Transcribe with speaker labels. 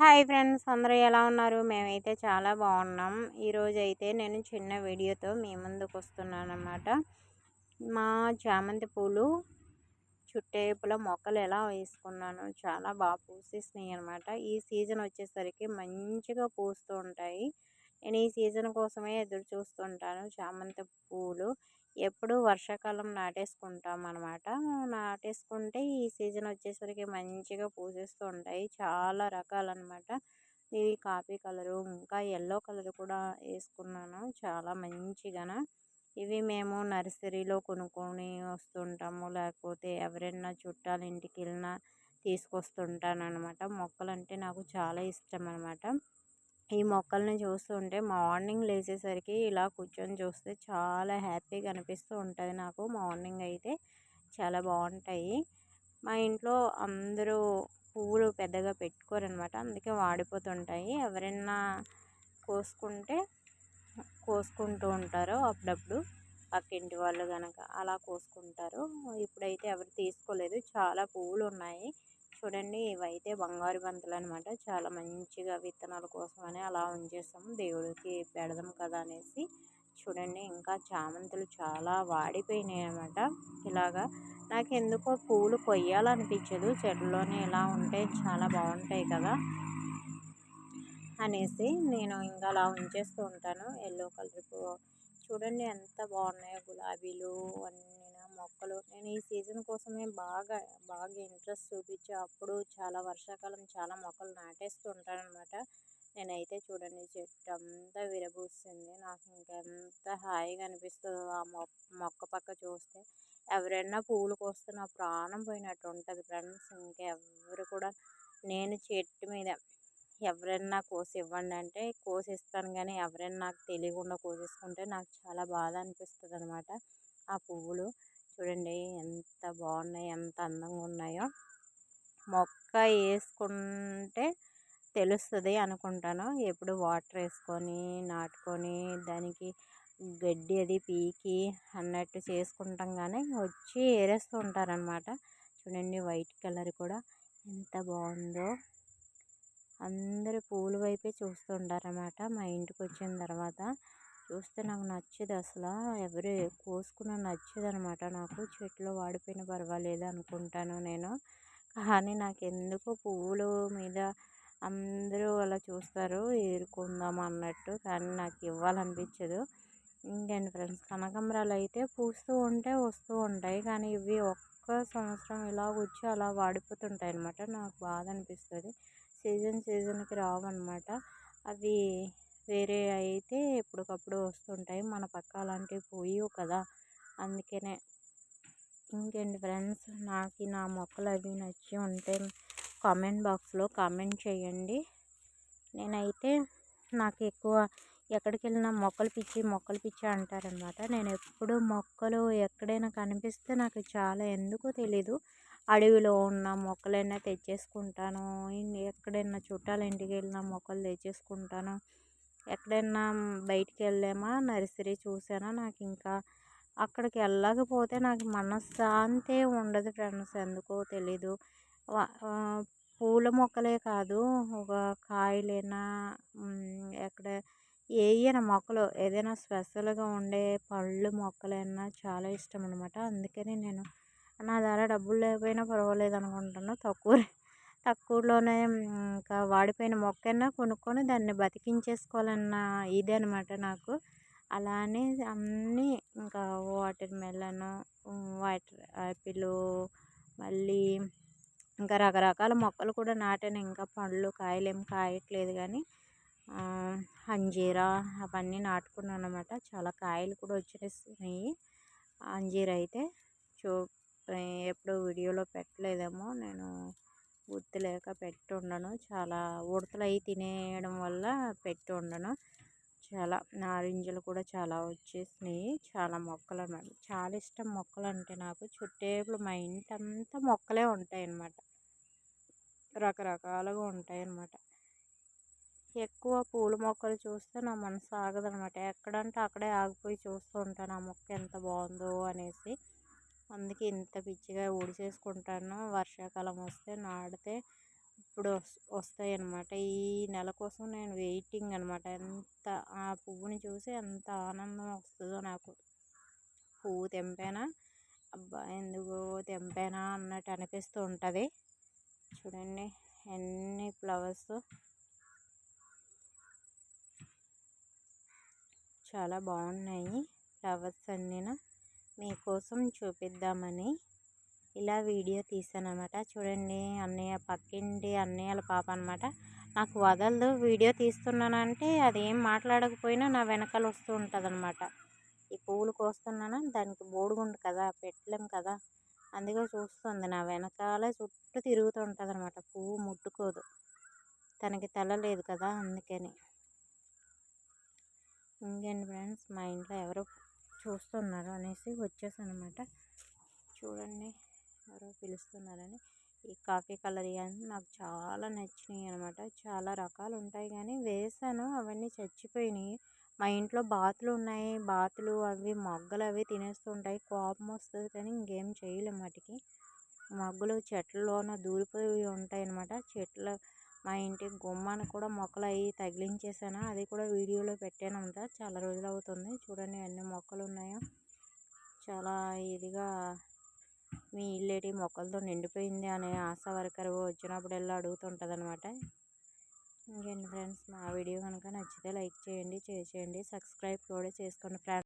Speaker 1: Hi friends అందరూ ఎలా ఉన్నారు? మేమైతే చాలా బాగున్నాం. ఈరోజు అయితే నేను చిన్న వీడియోతో మీ ముందుకు వస్తున్నాను అన్నమాట మా చామంతి పూలు చుట్టేపుల మొక్కలు ఎలా వేసుకున్నాను చాలా బాగా పూసేసినాయి అనమాట ఈ సీజన్ వచ్చేసరికి మంచిగా పూస్తూ ఉంటాయి. నేను ఈ సీజన్ కోసమే ఎదురు చూస్తుంటాను చామంతి పూలు. ఎప్పుడు వర్షాకాలం నాటేసుకుంటాం అనమాట నాటేసుకుంటే ఈ సీజన్ వచ్చేసరికి మంచిగా పూసేస్తూ ఉంటాయి. చాలా రకాలన్నమాట ఇది కాఫీ కలరు ఇంకా ఎల్లో కలర్ కూడా వేసుకున్నాను చాలా మంచిగా ఇవి మేము నర్సరీలో కొనుక్కొని వస్తుంటాము. లేకపోతే ఎవరైనా చుట్టాలు ఇంటికి వెళ్ళినా తీసుకొస్తుంటాను అనమాట మొక్కలు అంటే నాకు చాలా ఇష్టం అనమాట ఈ మొక్కల్ని చూస్తుంటే మార్నింగ్ లేచేసరికి ఇలా కూర్చొని చూస్తే చాలా హ్యాపీగా అనిపిస్తూ ఉంటుంది నాకు మార్నింగ్ అయితే. చాలా బాగుంటాయి. మా ఇంట్లో అందరూ పువ్వులు పెద్దగా పెట్టుకోరనమాట. అందుకే వాడిపోతుంటాయి. ఎవరైనా కోసుకుంటే కోసుకుంటూ ఉంటారు అప్పుడప్పుడు. పక్కింటి వాళ్ళు కనుక అలా కోసుకుంటారు. ఇప్పుడైతే ఎవరు తీసుకోలేదు. చాలా పువ్వులు ఉన్నాయి చూడండి ఇవైతే బంగారు బంతులు అనమాట చాలా మంచిగా విత్తనాల కోసం అని అలా ఉంచేస్తాము దేవుడికి పెడదాం కదా అనేసి చూడండి ఇంకా చామంతులు చాలా వాడిపోయినాయి అనమాట ఇలాగా నాకు ఎందుకో పూలు కొయ్యాలనిపించదు. చెట్లలోనే ఇలా ఉంటే చాలా బాగుంటాయి కదా అనేసి నేను ఇంకా అలా ఉంచేస్తూ ఉంటాను. ఎల్లో కలర్ చూడండి ఎంత బాగున్నాయో గులాబీలు అన్నీ మొక్కలు. నేను ఈ సీజన్ కోసమే బాగా బాగా ఇంట్రెస్ట్ చూపించి అప్పుడు చాలా వర్షాకాలం చాలా మొక్కలు నాటేస్తూ ఉంటాను నేనైతే చూడండి చెట్టు అంతా విరబూస్తుంది నాకు ఇంకెంత హాయిగా అనిపిస్తుందో ఆ మొక్క పక్క చూస్తే. ఎవరైనా పువ్వులు కోస్తే నా ప్రాణం పోయినట్టు ఉంటుంది ఫ్రెండ్స్. ఇంకెవరు కూడా నేను చెట్టు మీద ఎవరైనా కోసి ఇవ్వండి అంటే కోసిస్తాను కానీ ఎవరైనా నాకు తెలియకుండా కోసేసుకుంటే నాకు చాలా బాధ అనిపిస్తుంది అనమాట ఆ పువ్వులు చూడండి ఎంత బాగున్నాయి ఎంత అందంగా ఉన్నాయో. మొక్క వేసుకుంటే తెలుస్తుంది అనుకుంటాను. ఎప్పుడు వాటర్ వేసుకొని నాటుకొని దానికి గడ్డి అది పీకి అన్నట్టు చేసుకుంటాం కానీ వచ్చి ఏరేస్తూ ఉంటారనమాట చూడండి వైట్ కలర్ కూడా ఎంత బాగుందో. అందరూ పూల వైపే చూస్తుంటారన్నమాట మా ఇంటికి వచ్చిన తర్వాత. చూస్తే నాకు నచ్చదు అసలు. ఎవరు కోసుకున్న నచ్చదు అనమాట నాకు చెట్లు వాడిపోయిన పర్వాలేదు అనుకుంటాను నేను. కానీ నాకు ఎందుకో పువ్వులు మీద అందరూ అలా చూస్తారు ఏరుకుందాం అన్నట్టు. కానీ నాకు ఇవ్వాలనిపించదు. ఇంకేంటి ఫ్రెండ్స్ కనకాంబరాలు అయితే పూస్తూ ఉంటే వస్తూ ఉంటాయి. కానీ ఇవి ఒక్క సంవత్సరం ఇలా వచ్చి అలా వాడిపోతుంటాయి అనమాట నాకు బాధ అనిపిస్తుంది. సీజన్ సీజన్కి రావన్నమాట. అవి వేరే అయితే ఎప్పటికప్పుడు వస్తుంటాయి. మన పక్క అలాంటివి పోయవు కదా! అందుకనే ఇంకేంటి ఫ్రెండ్స్? నాకు నా మొక్కలు అవి నచ్చి ఉంటే కామెంట్ బాక్స్లో కామెంట్ చేయండి. నేనైతే నాకు ఎక్కువ ఎక్కడికి వెళ్ళినా మొక్కలు పిచ్చి మొక్కలు పిచ్చి అంటారనమాట. నేను ఎప్పుడు మొక్కలు ఎక్కడైనా కనిపిస్తే నాకు చాలా ఎందుకో తెలీదు. అడవిలో ఉన్న మొక్కలైనా తెచ్చేసుకుంటాను. ఎక్కడైనా చుట్టాల ఇంటికి వెళ్ళిన మొక్కలు తెచ్చేసుకుంటాను. ఎక్కడైనా బయటికి వెళ్ళామా నర్సరీ చూసానా నాకు ఇంకా అక్కడికి వెళ్ళకపోతే నాకు మనశ్శాంతి ఉండదు ఫ్రెండ్స్ ఎందుకో తెలీదు. పూల మొక్కలే కాదు ఒక కాయలైనా ఎక్కడ ఏయైనా మొక్కలు ఏదైనా స్పెషల్గా ఉండే పళ్ళు మొక్కలైనా చాలా ఇష్టం అనమాట అందుకని నేను నా దగ్గర డబ్బులు లేకపోయినా పర్వాలేదు అనుకుంటాను తక్కువ తక్కువలోనే ఇంకా వాడిపోయిన మొక్కైనా కొనుక్కొని దాన్ని బతికించేసుకోవాలన్న ఇది అనమాట నాకు. అలానే అన్నీ ఇంకా వాటర్ మెలన్ వాటర్ యాపిల్ మళ్ళీ ఇంకా రకరకాల మొక్కలు కూడా నాటాను. ఇంకా పండ్లు కాయలు ఏం కాయట్లేదు కానీ అంజీరా అవన్నీ నాటుకున్నాను అనమాట చాలా కాయలు కూడా వచ్చేస్తున్నాయి అంజీర అయితే చూ ఎప్పుడు వీడియోలో పెట్టలేదేమో. నేను గుర్తు లేక పెట్టి ఉండను చాలా ఉడతలు అవి తినేయడం వల్ల పెట్టి ఉండను చాలా నారింజలు కూడా చాలా వచ్చేసినాయి. చాలా మొక్కలు అన్నమాట. చాలా ఇష్టం మొక్కలు అంటే నాకు. చుట్టేపులు మా ఇంటి అంతా మొక్కలే ఉంటాయి అన్నమాట రకరకాలుగా ఉంటాయి అన్నమాట ఎక్కువ పూల మొక్కలు చూస్తే నా మనసు ఆగదనమాట ఎక్కడంటే అక్కడే ఆగిపోయి చూస్తూ ఉంటాను. ఆ మొక్క ఎంత బాగుందో అనేసి. అందుకే ఇంత పిచ్చిగా ఊడిసేసుకుంటాను. వర్షాకాలం వస్తే నాడితే ఇప్పుడు వస్తాయి అన్నమాట ఈ నెల కోసం నేను వెయిటింగ్ అనమాట ఎంత ఆ పువ్వుని చూసి ఎంత ఆనందం వస్తుందో నాకు. పువ్వు తెంపానా? అబ్బా ఎందుకు తెంపానా అన్నట్టు అనిపిస్తూ ఉంటుంది. చూడండి ఎన్ని ఫ్లవర్స్. చాలా బాగున్నాయి ఫ్లవర్స్ అన్నీనా. మీకోసం చూపిద్దామని ఇలా వీడియో తీసాను అనమాట చూడండి అన్నయ్య పక్కింటి అన్నయ్యల పాప అనమాట నాకు వదలదు వీడియో తీస్తున్నానంటే అది ఏం మాట్లాడకపోయినా నా వెనకాల వస్తూ ఉంటుంది అనమాట ఈ పువ్వులు కోస్తున్నానా? దానికి బోడుగుండు కదా పెట్టలేం కదా. అందుకే చూస్తుంది నా వెనకాల చుట్టూ తిరుగుతూ ఉంటుంది అనమాట పువ్వు ముట్టుకోదు. తనకి తల లేదు కదా అందుకని. ఇంకేంటి ఫ్రెండ్స్ మా ఇంట్లో ఎవరో చూస్తున్నారు అనేసి వచ్చేసాను అనమాట చూడండి ఎవరో పిలుస్తున్నారని. ఈ కాఫీ కలర్ ఇవన్నీ నాకు చాలా నచ్చినాయి అనమాట. చాలా రకాలు ఉంటాయి కానీ వేసాను అవన్నీ చచ్చిపోయినాయి. మా ఇంట్లో బాతులు ఉన్నాయి. బాతులు అవి మొగ్గలు అవి తినేస్తుంటాయి కోపం వస్తుంది కానీ ఇంకేం చేయలేము వాటికి. మొగ్గలు చెట్లలోన దూరిపోయి ఉంటాయి అనమాట చెట్ల మా ఇంటి గుమ్మానికి కూడా మొక్కలు అవి తగిలించేసాను. అది కూడా వీడియోలో పెట్టాను అంతా. చాలా రోజులు అవుతుంది. చూడండి ఎన్ని మొక్కలు ఉన్నాయో. చాలా ఇదిగా మీ ఇల్లేటి మొక్కలతో నిండిపోయింది అనే ఆశ వర్కర్ వచ్చినప్పుడల్లా అడుగుతుంటుంది అనమాట ఇంకేంటి ఫ్రెండ్స్ మా వీడియో కనుక నచ్చితే లైక్ చేయండి షేర్ చేయండి సబ్స్క్రైబ్ కూడా చేసుకోండి ఫ్రెండ్స్.